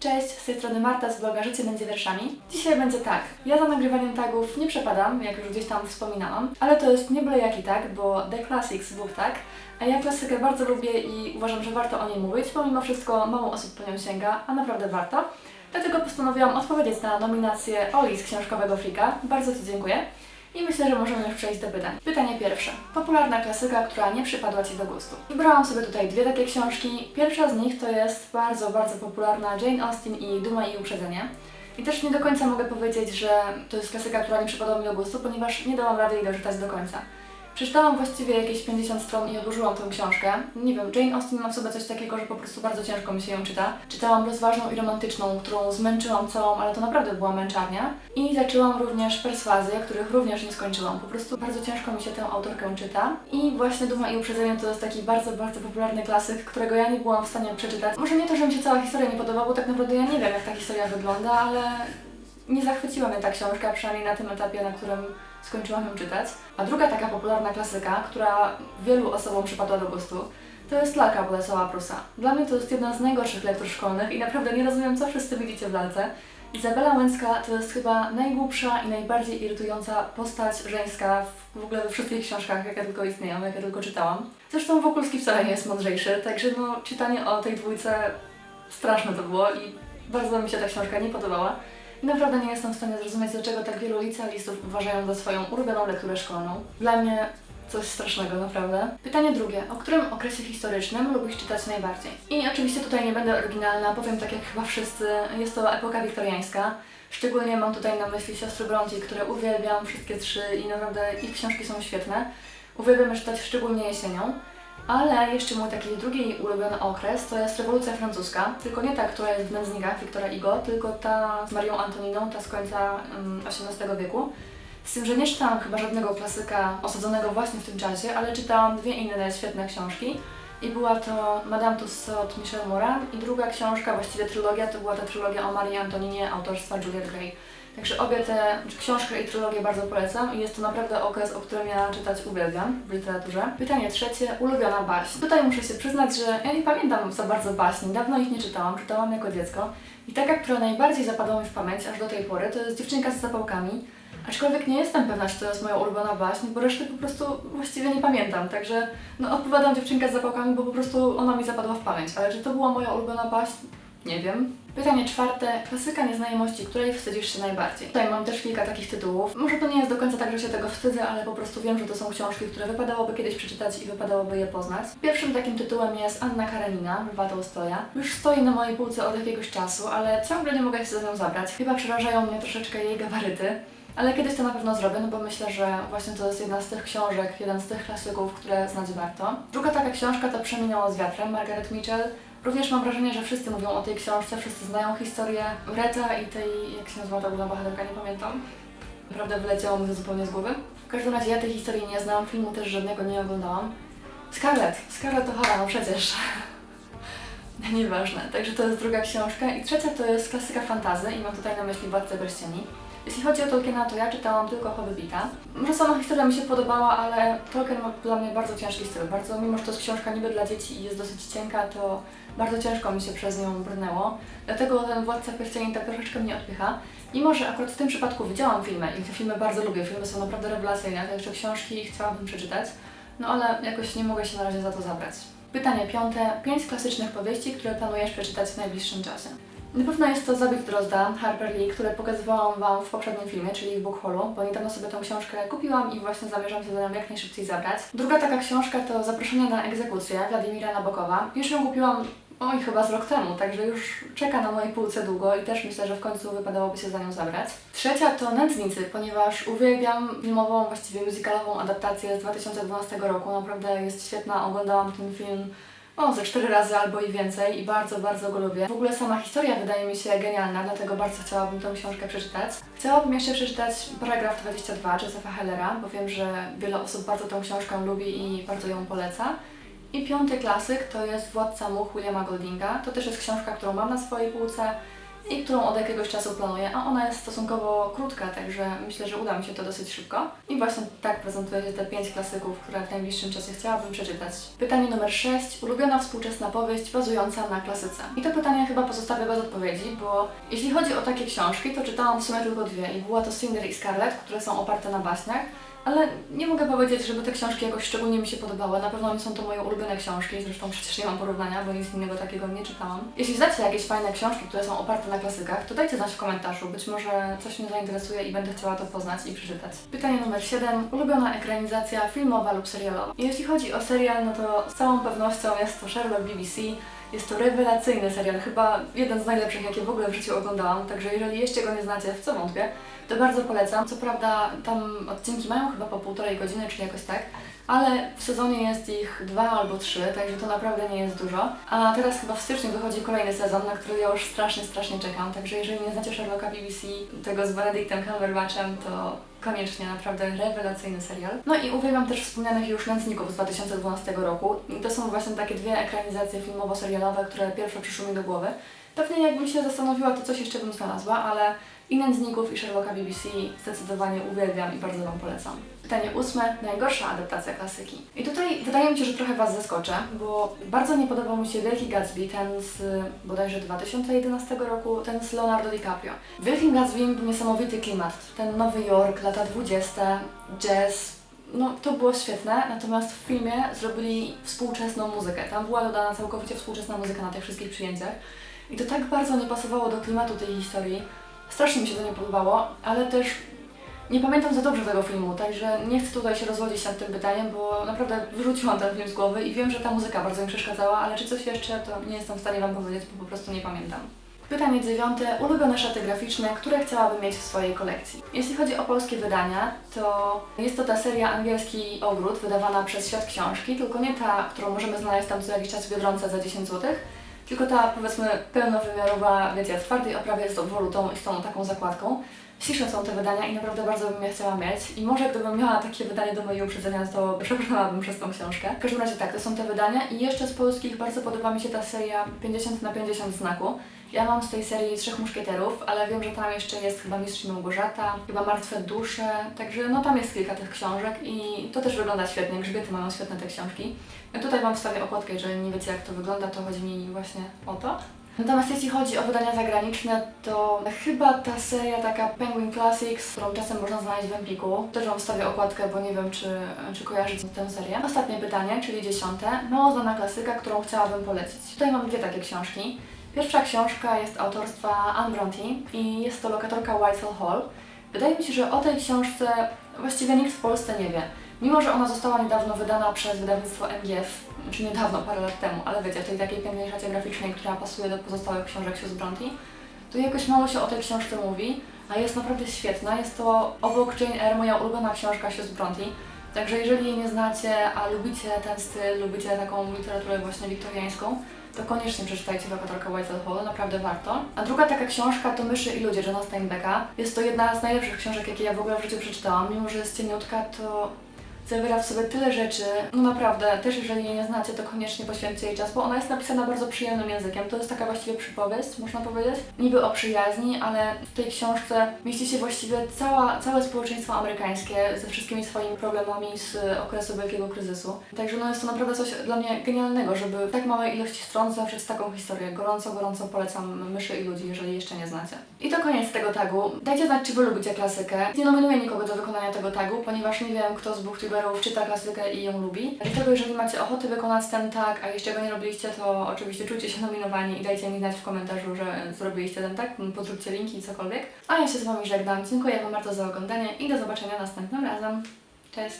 Cześć, z tej strony Marta z bloga Życie będzie wierszami. Dzisiaj będzie tak. Ja za nagrywaniem tagów nie przepadam, jak już gdzieś tam wspominałam, ale to jest nie byle jaki tag, bo The Classics book tag, a ja klasykę bardzo lubię i uważam, że warto o niej mówić, pomimo wszystko mało osób po nią sięga, a naprawdę warto. Dlatego postanowiłam odpowiedzieć na nominację Oli z książkowego Frika. Bardzo Ci dziękuję. I myślę, że możemy już przejść do pytań. Pytanie pierwsze. Popularna klasyka, która nie przypadła Ci do gustu. Wybrałam sobie tutaj dwie takie książki. Pierwsza z nich to jest bardzo, bardzo popularna Jane Austen i Duma i Uprzedzenie. I też nie do końca mogę powiedzieć, że to jest klasyka, która nie przypadła mi do gustu, ponieważ nie dałam rady jej doczytać do końca. Przeczytałam właściwie jakieś 50 stron i odłożyłam tę książkę. Nie wiem, Jane Austen ma w sobie coś takiego, że po prostu bardzo ciężko mi się ją czyta. Czytałam rozważną i romantyczną, którą zmęczyłam całą, ale to naprawdę była męczarnia. I zaczęłam również perswazje, których również nie skończyłam. Po prostu bardzo ciężko mi się tę autorkę czyta. I właśnie Duma i Uprzedzenie to jest taki bardzo, bardzo popularny klasyk, którego ja nie byłam w stanie przeczytać. Może nie to, że mi się cała historia nie podoba, bo tak naprawdę ja nie wiem, jak ta historia wygląda, ale nie zachwyciła mnie ta książka, przynajmniej na tym etapie, na którym skończyłam ją czytać. A druga taka popularna klasyka, która wielu osobom przypadła do gustu, to jest Lalka Bolesława Prusa. Dla mnie to jest jedna z najgorszych lektur szkolnych i naprawdę nie rozumiem, co wszyscy widzicie w lalce. Izabela Łęcka to jest chyba najgłupsza i najbardziej irytująca postać żeńska w ogóle we wszystkich książkach, jakie tylko istnieją, jakie tylko czytałam. Zresztą Wokulski wcale nie jest mądrzejszy, także no, czytanie o tej dwójce straszne to było i bardzo mi się ta książka nie podobała. I naprawdę nie jestem w stanie zrozumieć, dlaczego tak wielu licealistów uważają za swoją ulubioną lekturę szkolną. Dla mnie coś strasznego, naprawdę. Pytanie drugie. O którym okresie historycznym lubisz czytać najbardziej? I oczywiście tutaj nie będę oryginalna, powiem tak jak chyba wszyscy, jest to epoka wiktoriańska. Szczególnie mam tutaj na myśli siostry Bronte, które uwielbiam, wszystkie trzy i naprawdę ich książki są świetne. Uwielbiam czytać szczególnie jesienią. Ale jeszcze mój taki drugi ulubiony okres to jest rewolucja francuska, tylko nie ta, która jest w nędznikach Wiktora Igo, tylko ta z Marią Antoniną, ta z końca mm, XVIII wieku. Z tym, że nie czytałam chyba żadnego klasyka osadzonego właśnie w tym czasie, ale czytałam dwie inne świetne książki. I była to Madame Tussaud Michel Moran i druga książka, właściwie trylogia, to była ta trylogia o Marii Antoninie autorstwa Juliet Gray. Także obie te książkę i trylogię bardzo polecam i jest to naprawdę okres, o którym ja czytać uwielbiam w literaturze. Pytanie trzecie, ulubiona baśń. Tutaj muszę się przyznać, że ja nie pamiętam za bardzo baśni, dawno ich nie czytałam, czytałam jako dziecko. I taka, która najbardziej zapadła mi w pamięć aż do tej pory, to jest Dziewczynka z zapałkami. Aczkolwiek nie jestem pewna, czy to jest moja ulubiona baśń, bo reszty po prostu właściwie nie pamiętam. Także no, odpowiadam Dziewczynka z zapałkami, bo po prostu ona mi zapadła w pamięć. Ale czy to była moja ulubiona baśń? Nie wiem. Pytanie czwarte. Klasyka nieznajomości, której wstydzisz się najbardziej? Tutaj mam też kilka takich tytułów. Może to nie jest do końca tak, że się tego wstydzę, ale po prostu wiem, że to są książki, które wypadałoby kiedyś przeczytać i wypadałoby je poznać. Pierwszym takim tytułem jest Anna Karenina, Lwa Tołstoja. Już stoi na mojej półce od jakiegoś czasu, ale ciągle nie mogę się za nią zabrać. Chyba przerażają mnie troszeczkę jej gabaryty. Ale kiedyś to na pewno zrobię, no bo myślę, że właśnie to jest jedna z tych książek, jeden z tych klasyków, które znać warto. Druga taka książka to Przeminęło z wiatrem, Margaret Mitchell. Również mam wrażenie, że wszyscy mówią o tej książce, wszyscy znają historię Reta i tej, jak się nazywa ta główna bohaterka, nie pamiętam. Naprawdę wyleciało mi to zupełnie z głowy. W każdym razie ja tej historii nie znam, filmu też żadnego nie oglądałam. Scarlett, Scarlett O'Hara, no przecież. Nieważne. Także to jest druga książka. I trzecia to jest klasyka fantazy i mam tutaj na myśli Władcę Pierścieni. Jeśli chodzi o Tolkiena, to ja czytałam tylko Hobbita. Może sama historia mi się podobała, ale Tolkien ma dla mnie bardzo ciężki styl. Bardzo, mimo że to jest książka niby dla dzieci i jest dosyć cienka, to bardzo ciężko mi się przez nią brnęło. Dlatego ten Władca Pierścieni tak troszeczkę mnie odpycha. Mimo, że akurat w tym przypadku widziałam filmy i te filmy bardzo lubię, filmy są naprawdę rewelacyjne, także książki chciałabym przeczytać. No ale jakoś nie mogę się na razie za to zabrać. Pytanie piąte. Pięć klasycznych powieści, które planujesz przeczytać w najbliższym czasie. Na pewno jest to Zabieg Drozda, Harper Lee, które pokazywałam Wam w poprzednim filmie, czyli w Book Haulu, bo niedawno sobie tę książkę kupiłam i właśnie zamierzam się za nią jak najszybciej zabrać. Druga taka książka to Zaproszenie na egzekucję Władimira Nabokowa. Już ją kupiłam Oj, chyba z rok temu, także już czeka na mojej półce długo i też myślę, że w końcu wypadałoby się za nią zabrać. Trzecia to Nędznicy, ponieważ uwielbiam filmową, właściwie musicalową adaptację z 2012 roku. Naprawdę jest świetna, oglądałam ten film o, ze cztery razy albo i więcej i bardzo, bardzo go lubię. W ogóle sama historia wydaje mi się genialna, dlatego bardzo chciałabym tę książkę przeczytać. Chciałabym jeszcze przeczytać paragraf 22 Josepha Hellera, bo wiem, że wiele osób bardzo tę książkę lubi i bardzo ją poleca. I piąty klasyk to jest Władca Much Williama Goldinga. To też jest książka, którą mam na swojej półce i którą od jakiegoś czasu planuję, a ona jest stosunkowo krótka, także myślę, że uda mi się to dosyć szybko. I właśnie tak prezentuje się te pięć klasyków, które w najbliższym czasie chciałabym przeczytać. Pytanie numer 6. Ulubiona współczesna powieść bazująca na klasyce. I to pytanie chyba pozostawię bez odpowiedzi, bo jeśli chodzi o takie książki, to czytałam w sumie tylko dwie i była to Cinder i Scarlet, które są oparte na baśniach. Ale nie mogę powiedzieć, żeby te książki jakoś szczególnie mi się podobały. Na pewno są to moje ulubione książki, zresztą przecież nie mam porównania, bo nic innego takiego nie czytałam. Jeśli znacie jakieś fajne książki, które są oparte na klasykach, to dajcie znać w komentarzu. Być może coś mnie zainteresuje i będę chciała to poznać i przeczytać. Pytanie numer 7. Ulubiona ekranizacja filmowa lub serialowa. Jeśli chodzi o serial, no to z całą pewnością jest to Sherlock BBC. Jest to rewelacyjny serial, chyba jeden z najlepszych, jakie w ogóle w życiu oglądałam, także jeżeli jeszcze go nie znacie, w co wątpię, to bardzo polecam. Co prawda tam odcinki mają chyba po półtorej godziny, czy jakoś tak, ale w sezonie jest ich dwa albo trzy, także to naprawdę nie jest dużo. A teraz chyba w styczniu wychodzi kolejny sezon, na który ja już strasznie, strasznie czekam, także jeżeli nie znacie Sherlocka BBC, tego z Benedictem Cumberbatchem, to koniecznie, naprawdę rewelacyjny serial. No i uwielbiam też wspomnianych już Nędzników z 2012 roku. I to są właśnie takie dwie ekranizacje filmowo-serialowe, które pierwsze przyszły mi do głowy. Pewnie jakbym się zastanowiła, to coś jeszcze bym znalazła, ale i Nędzników, i Sherlocka BBC zdecydowanie uwielbiam i bardzo Wam polecam. Pytanie ósme. Najgorsza adaptacja klasyki. I tutaj wydaje mi się, że trochę Was zaskoczę, bo bardzo nie podobał mi się Wielki Gatsby, ten z bodajże 2011 roku, ten z Leonardo DiCaprio. Wielkim Gatsby był niesamowity klimat. Ten Nowy Jork, lata 20, jazz, no, to było świetne, natomiast w filmie zrobili współczesną muzykę. Tam była dodana całkowicie współczesna muzyka na tych wszystkich przyjęciach. I to tak bardzo nie pasowało do klimatu tej historii. Strasznie mi się to nie podobało, ale też nie pamiętam za dobrze tego filmu, także nie chcę tutaj się rozwodzić nad tym pytaniem, bo naprawdę wyrzuciłam ten film z głowy i wiem, że ta muzyka bardzo mi przeszkadzała, ale czy coś jeszcze, to nie jestem w stanie Wam powiedzieć, bo po prostu nie pamiętam. Pytanie dziewiąte. Ulubione szaty graficzne, które chciałabym mieć w swojej kolekcji. Jeśli chodzi o polskie wydania, to jest to ta seria Angielski Ogród, wydawana przez Świat Książki, tylko nie ta, którą możemy znaleźć tam co jakiś czas w Biedronce za 10 zł, tylko ta powiedzmy pełnowymiarowa, wiecie, w twardej oprawie z obwolutą i z tą taką zakładką. Śliczne są te wydania i naprawdę bardzo bym je chciała mieć. I może gdybym miała takie wydanie do mojej uprzedzenia, to przebrnęłabym przez tą książkę. W każdym razie tak, to są te wydania i jeszcze z polskich bardzo podoba mi się ta seria 50 na 50 znaku. Ja mam z tej serii Trzech Muszkieterów, ale wiem, że tam jeszcze jest chyba Mistrz Małgorzata, chyba Martwe Dusze, także no tam jest kilka tych książek i to też wygląda świetnie, grzbiety mają świetne te książki. Ja tutaj Wam wstawię okładkę, jeżeli nie wiecie jak to wygląda, to chodzi mi właśnie o to. Natomiast jeśli chodzi o wydania zagraniczne, to chyba ta seria taka Penguin Classics, którą czasem można znaleźć w Empiku. Też Wam wstawię okładkę, bo nie wiem, czy, czy kojarzycie tę serię. Ostatnie pytanie, czyli dziesiąte. Mało znana klasyka, którą chciałabym polecić. Tutaj mam dwie takie książki. Pierwsza książka jest autorstwa Anne Bronte i jest to lokatorka Whitehall Hall. Wydaje mi się, że o tej książce właściwie nikt w Polsce nie wie. Mimo, że ona została niedawno wydana przez wydawnictwo MGF, czy niedawno, parę lat temu, ale wiecie, w tej takiej pięknej szacie graficznej, która pasuje do pozostałych książek sióstr Bronte, to jakoś mało się o tej książce mówi, a jest naprawdę świetna. Jest to obok Jane Eyre moja ulubiona książka sióstr Bronte. Także jeżeli jej nie znacie, a lubicie ten styl, lubicie taką literaturę właśnie wiktoriańską, to koniecznie przeczytajcie Lokatorka Whitehall Hall, naprawdę warto. A druga taka książka to Myszy i ludzie Johna Steinbecka. Jest to jedna z najlepszych książek, jakie ja w ogóle w życiu przeczytałam. Mimo, że jest cieniutka, to zawiera w sobie tyle rzeczy. No naprawdę, też jeżeli jej nie znacie, to koniecznie poświęćcie jej czas, bo ona jest napisana bardzo przyjemnym językiem. To jest taka właściwie przypowieść, można powiedzieć. Niby o przyjaźni, ale w tej książce mieści się właściwie cała, całe społeczeństwo amerykańskie ze wszystkimi swoimi problemami z okresu wielkiego kryzysu. Także no jest to naprawdę coś dla mnie genialnego, żeby w tak małej ilości stron zawrzeć taką historię. Gorąco, gorąco polecam Myszy i ludzi, jeżeli jeszcze nie znacie. I to koniec tego tagu. Dajcie znać, czy Wy lubicie klasykę. Nie nominuję nikogo do wykonania tego tagu, ponieważ nie wiem, kto z czyta klasykę i ją lubi. Dlatego jeżeli macie ochotę wykonać ten tag, a jeszcze go nie robiliście, to oczywiście czujcie się nominowani i dajcie mi znać w komentarzu, że zrobiliście ten tag, podróbcie linki i cokolwiek. A ja się z Wami żegnam. Dziękuję Wam bardzo za oglądanie i do zobaczenia następnym razem. Cześć!